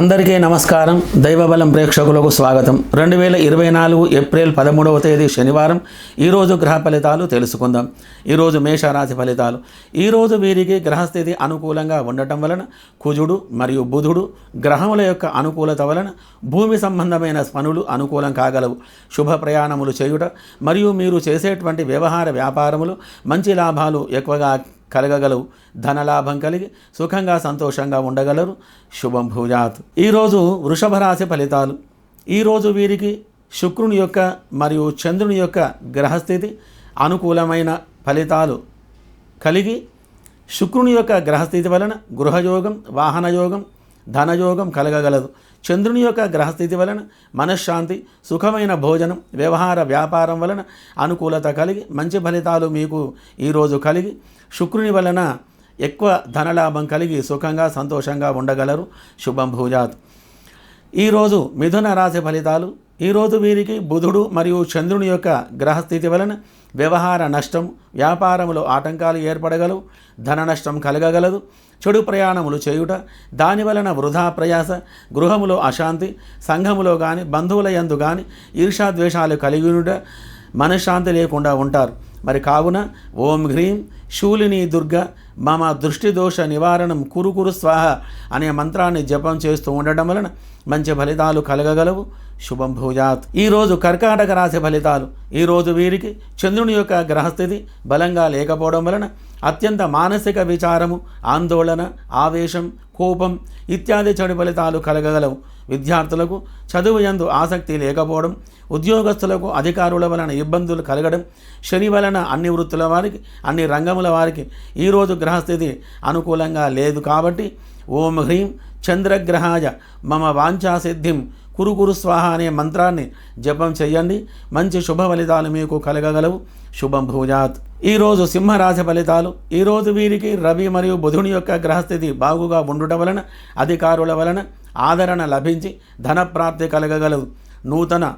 అందరికీ నమస్కారం. దైవబలం ప్రేక్షకులకు స్వాగతం. రెండు వేల ఇరవై నాలుగు ఏప్రిల్ పదమూడవ తేదీ శనివారం. ఈరోజు గ్రహ ఫలితాలు తెలుసుకుందాం. ఈరోజు మేషరాశి ఫలితాలు. ఈరోజు వీరికి గ్రహస్థితి అనుకూలంగా ఉండటం వలన కుజుడు మరియు బుధుడు గ్రహముల యొక్క అనుకూలత వలన భూమి సంబంధమైన పనులు అనుకూలం కాగలవు. శుభ ప్రయాణములు చేయుట మరియు మీరు చేసేటువంటి వ్యవహార వ్యాపారములు మంచి లాభాలు ఎక్కువగా కలగగలవు. ధనలాభం కలిగి సుఖంగా సంతోషంగా ఉండగలరు. శుభం భూజాత్. ఈరోజు వృషభ రాశి ఫలితాలు. ఈరోజు వీరికి శుక్రుని యొక్క మరియు చంద్రుని యొక్క గ్రహస్థితి అనుకూలమైన ఫలితాలు కలిగి శుక్రుని యొక్క గ్రహస్థితి వలన గృహయోగం వాహనయోగం ధనయోగం కలగగలదు. చంద్రుని యొక్క గ్రహస్థితి వలన మనశ్శాంతి సుఖమైన భోజనం వ్యవహార వ్యాపారం వలన అనుకూలత కలిగి మంచి ఫలితాలు మీకు ఈరోజు కలిగి శుక్రుని వలన ఎక్కువ ధనలాభం కలిగి సుఖంగా సంతోషంగా ఉండగలరు. శుభం భూజాత్. ఈరోజు మిథున రాశి ఫలితాలు ఈరోజు వీరికి బుధుడు మరియు చంద్రుని యొక్క గ్రహస్థితి వలన వ్యవహార నష్టం వ్యాపారములో ఆటంకాలు ఏర్పడగలవు ధన నష్టం కలగగలదు చెడు ప్రయాణములు చేయుట దాని వలన వృధా ప్రయాస గృహములో అశాంతి సంఘములో కానీ బంధువుల యందు కానీ ఈర్షాద్వేషాలు కలిగినుట మనశ్శాంతి లేకుండా ఉంటారు. మరి కావున ఓం హ్రీం శూలిని దుర్గ మమ దృష్టి దోష నివారణం కురుకురు స్వాహ అనే మంత్రాన్ని జపం చేస్తూ ఉండడం వలన మంచి ఫలితాలు కలగగలవు. శుభం భూజాత్. ఈరోజు కర్కాటక రాశి ఫలితాలు. ఈరోజు వీరికి చంద్రుని యొక్క గ్రహస్థితి బలంగా లేకపోవడం వలన అత్యంత మానసిక విచారము ఆందోళన ఆవేశం కోపం ఇత్యాది చెడు ఫలితాలు కలగగలవు. విద్యార్థులకు చదువు యందు ఆసక్తి లేకపోవడం ఉద్యోగస్తులకు అధికారుల వలన ఇబ్బందులు కలగడం శని వలన అన్ని వృత్తుల వారికి అన్ని రంగముల వారికి ఈరోజు గ్రహస్థితి అనుకూలంగా లేదు కాబట్టి ఓం హ్రీం చంద్రగ్రహాయ మమ వాంఛాసిద్ధిం కురు కురు స్వాహ అనే మంత్రాన్ని జపం చేయండి. మంచి శుభ ఫలితాలు మీకు కలగగలవు. శుభం భూజాత్. ఈరోజు సింహరాశి ఫలితాలు. ఈరోజు వీరికి రవి మరియు బుధుని యొక్క గ్రహస్థితి బాగుగా ఉండుట వలన అధికారుల వలన ఆదరణ లభించి ధనప్రాప్తి కలగగలదు నూతన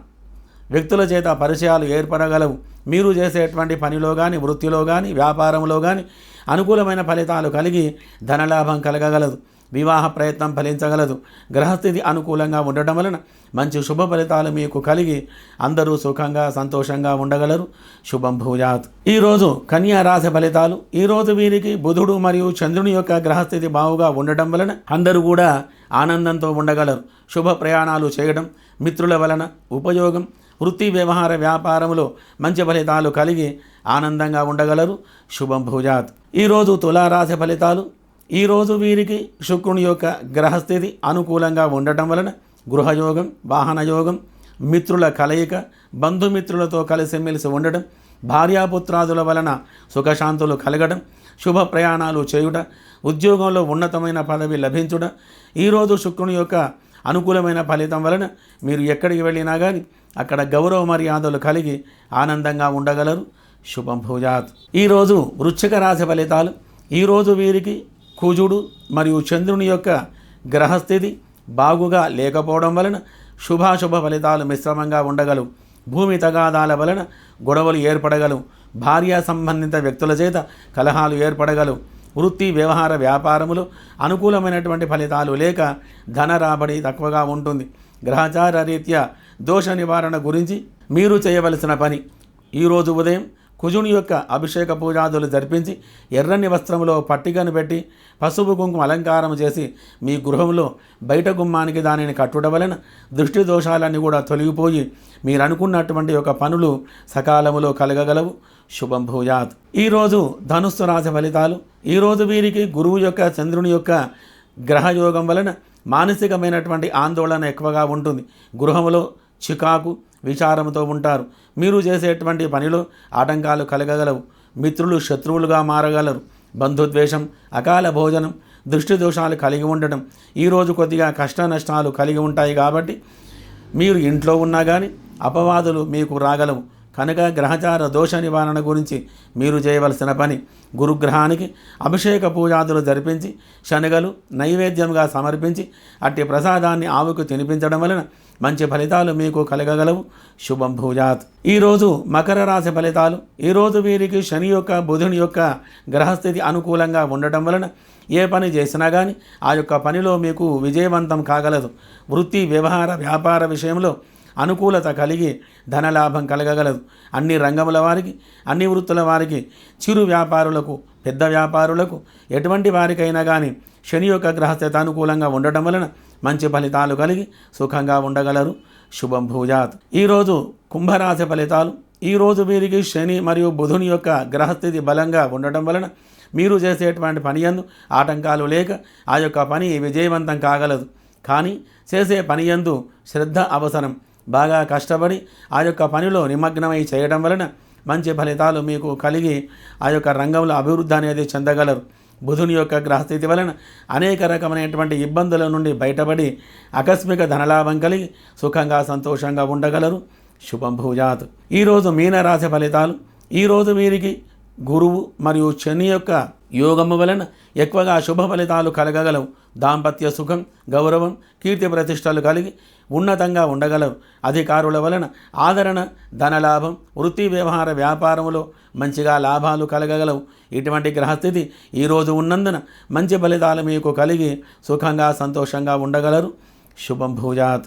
వ్యక్తుల చేత పరిచయాలు ఏర్పడగలవు. మీరు చేసేటువంటి పనిలో కానీ వృత్తిలో కానీ వ్యాపారంలో కానీ అనుకూలమైన ఫలితాలు కలిగి ధనలాభం కలగగలదు. వివాహ ప్రయత్నం ఫలించగలదు. గ్రహస్థితి అనుకూలంగా ఉండటం వలన మంచి శుభ ఫలితాలు మీకు కలిగి అందరూ సుఖంగా సంతోషంగా ఉండగలరు. శుభం భూజాత్. ఈరోజు కన్యా రాశి ఫలితాలు ఈరోజు వీరికి బుధుడు మరియు చంద్రుని యొక్క గ్రహస్థితి బావుగా ఉండటం వలన అందరూ కూడా ఆనందంతో ఉండగలరు. శుభ ప్రయాణాలు చేయడం మిత్రుల వలన ఉపయోగం వృత్తి వ్యవహార వ్యాపారంలో మంచి ఫలితాలు కలిగి ఆనందంగా ఉండగలరు. శుభం భూజాత్. ఈరోజు తులారాశి ఫలితాలు ఈరోజు వీరికి శుక్రుని యొక్క గ్రహస్థితి అనుకూలంగా ఉండటం వలన గృహయోగం వాహనయోగం మిత్రుల కలయిక బంధుమిత్రులతో కలిసిమెలిసి ఉండటం భార్యాపుత్రాదుల వలన సుఖశాంతులు కలగడం శుభ ప్రయాణాలు చేయుట ఉద్యోగంలో ఉన్నతమైన పదవి లభించుట ఈరోజు శుక్రుని యొక్క అనుకూలమైన ఫలితం వలన మీరు ఎక్కడికి వెళ్ళినా కానీ అక్కడ గౌరవ మర్యాదలు కలిగి ఆనందంగా ఉండగలరు. శుభం భూజాత్. ఈరోజు వృశ్చిక రాశి ఫలితాలు. ఈరోజు వీరికి కుజుడు మరియు చంద్రుని యొక్క గ్రహస్థితి బాగుగా లేకపోవడం వలన శుభాశుభ ఫలితాలు మిశ్రమంగా ఉండగలవు. భూమి తగాదాల వలన గొడవలు ఏర్పడగలవు. భార్య సంబంధిత వ్యక్తుల చేత కలహాలు ఏర్పడగలవు. వృత్తి వ్యవహార వ్యాపారములు అనుకూలమైనటువంటి ఫలితాలు లేక ధన రాబడి తక్కువగా ఉంటుంది. గ్రహచార రీత్యా దోష నివారణ గురించి మీరు చేయవలసిన పని. ఈరోజు ఉదయం కుజుని యొక్క అభిషేక పూజాదులు జరిపించి ఎర్రని వస్త్రంలో పట్టికను పెట్టి పసుపు కుంకుమ అలంకారం చేసి మీ గృహంలో బయట గుమ్మానికి దానిని కట్టుట వలన దృష్టి దోషాలన్నీ కూడా తొలగిపోయి మీరు అనుకున్నటువంటి యొక్క పనులు సకాలములో కలగగలవు. శుభం భూజాత్ ఈరోజు ధనుస్సు రాశి ఫలితాలు ఈరోజు వీరికి గురువు యొక్క చంద్రుని యొక్క గ్రహయోగం వలన మానసికమైనటువంటి ఆందోళన ఎక్కువగా ఉంటుంది. గృహంలో చికాకు విచారంతో ఉంటారు. మీరు చేసేటువంటి పనిలో ఆటంకాలు కలగగలవు. మిత్రులు శత్రువులుగా మారగలరు. బంధుద్వేషం అకాల భోజనం దృష్టి దోషాలు కలిగి ఉండటం. ఈరోజు కొద్దిగా కష్ట నష్టాలు కలిగి ఉంటాయి కాబట్టి మీరు ఇంట్లో ఉన్నా కానీ అపవాదులు మీకు రాగలవు. కనుక గ్రహచార దోష నివారణ గురించి మీరు చేయవలసిన పని గురుగ్రహానికి అభిషేక పూజాదులు జరిపించి శనగలు నైవేద్యంగా సమర్పించి అట్టి ప్రసాదాన్ని ఆవుకు తినిపించడం వలన మంచి ఫలితాలు మీకు కలగగలవు. శుభం భూజాత్. ఈరోజు మకర రాశి ఫలితాలు ఈరోజు వీరికి శని యొక్క బుధుని యొక్క గ్రహస్థితి అనుకూలంగా ఉండటం వలన ఏ పని చేసినా కానీ ఆ యొక్క పనిలో మీకు విజయవంతం కాగలదు. వృత్తి వ్యవహార వ్యాపార విషయంలో అనుకూలత కలిగి ధనలాభం కలగగలదు. అన్ని రంగముల వారికి అన్ని వృత్తుల వారికి చిరు వ్యాపారులకు పెద్ద వ్యాపారులకు ఎటువంటి వారికైనా కానీ శని యొక్క గ్రహస్థత అనుకూలంగా ఉండటం వలన మంచి ఫలితాలు కలిగి సుఖంగా ఉండగలరు. శుభం భూజాత్. ఈరోజు కుంభరాశి ఫలితాలు ఈరోజు వీరికి శని మరియు బుధుని యొక్క గ్రహస్థితి బలంగా ఉండటం వలన మీరు చేసేటువంటి పని ఎందు ఆటంకాలు లేక ఆ యొక్క పని విజయవంతం కాగలదు. కానీ చేసే పని యందు శ్రద్ధ అవసరం. బాగా కష్టపడి ఆ యొక్క పనిలో నిమగ్నమై చేయడం వలన మంచి ఫలితాలు మీకు కలిగి ఆ యొక్క రంగంలో అభివృద్ధి అనేది చెందగలరు. బుధుని యొక్క గ్రహస్థితి వలన అనేక రకమైనటువంటి ఇబ్బందుల నుండి బయటపడి ఆకస్మిక ధనలాభం కలిగి సుఖంగా సంతోషంగా ఉండగలరు. శుభం భూజాత్. ఈరోజు మీనరాశి ఫలితాలు ఈరోజు వీరికి గురువు మరియు శని యొక్క యోగము వలన ఎక్కువగా శుభ ఫలితాలు కలగగలవు. దాంపత్య సుఖం గౌరవం కీర్తి ప్రతిష్టలు కలిగి ఉన్నతంగా ఉండగలరు అధికారుల వలన ఆదరణ ధనలాభం వృత్తి వ్యవహార వ్యాపారములో మంచిగా లాభాలు కలగగలవు. ఇటువంటి గ్రహస్థితి ఈరోజు ఉన్నందున మంచి ఫలితాలు మీకు కలిగి సుఖంగా సంతోషంగా ఉండగలరు. శుభం భూజాత్.